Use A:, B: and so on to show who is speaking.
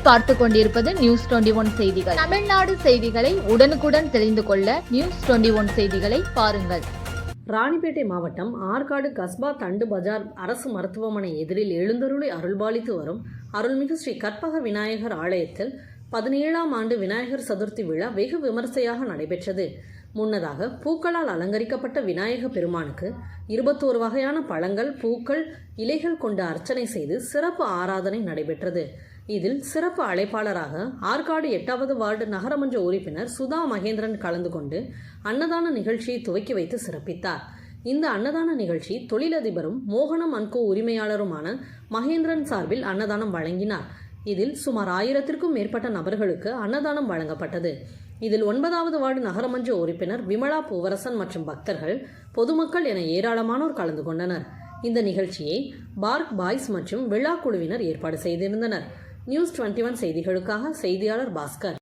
A: பார்த்து கொண்டிருப்பது news twenty one செய்திகள். தமிழ்நாடு செய்திகளை உடனுக்குடன் தெரிந்து கொள்ள நியூஸ் டுவெண்டி ஒன் செய்திகளை பாருங்கள்.
B: ராணிப்பேட்டை மாவட்டம் ஆற்காடு கஸ்பா தண்டு பஜார் அரசு மருத்துவமனை எதிரில் எழுந்தருளி அருள்பாலித்து வரும் அருள்மிகு ஸ்ரீ கற்பக விநாயகர் ஆலயத்தில் பதினேழாம் ஆண்டு விநாயகர் சதுர்த்தி விழா வெகு விமர்சையாக நடைபெற்றது. முன்னதாக பூக்களால் அலங்கரிக்கப்பட்ட விநாயக பெருமானுக்கு இருபத்தோரு வகையான பழங்கள் பூக்கள் இலைகள் கொண்டு அர்ச்சனை செய்து சிறப்பு ஆராதனை நடைபெற்றது. இதில் சிறப்பு அழைப்பாளராக ஆற்காடு எட்டாவது வார்டு நகரமன்ற உறுப்பினர் சுதா மகேந்திரன் கலந்து கொண்டு அன்னதான நிகழ்ச்சியை துவக்கி வைத்து சிறப்பித்தார். இந்த அன்னதான நிகழ்ச்சி தொழிலதிபரும் மோகனம் அன்கோ உரிமையாளருமான மகேந்திரன் சார்பில் அன்னதானம் வழங்கினார். இதில் சுமார் ஆயிரத்திற்கும் மேற்பட்ட நபர்களுக்கு அன்னதானம் வழங்கப்பட்டது. இதில் ஒன்பதாவது வார்டு நகரமன்ற உறுப்பினர் விமலா பூவரசன் மற்றும் பக்தர்கள் பொதுமக்கள் என ஏராளமானோர் கலந்து கொண்டனர். இந்த நிகழ்ச்சியை பார்க் பாய்ஸ் மற்றும் விழா குழுவினர் ஏற்பாடு செய்திருந்தனர். நியூஸ் டுவெண்ட்டி ஒன் செய்திகளுக்காக செய்தியாளர் பாஸ்கர்.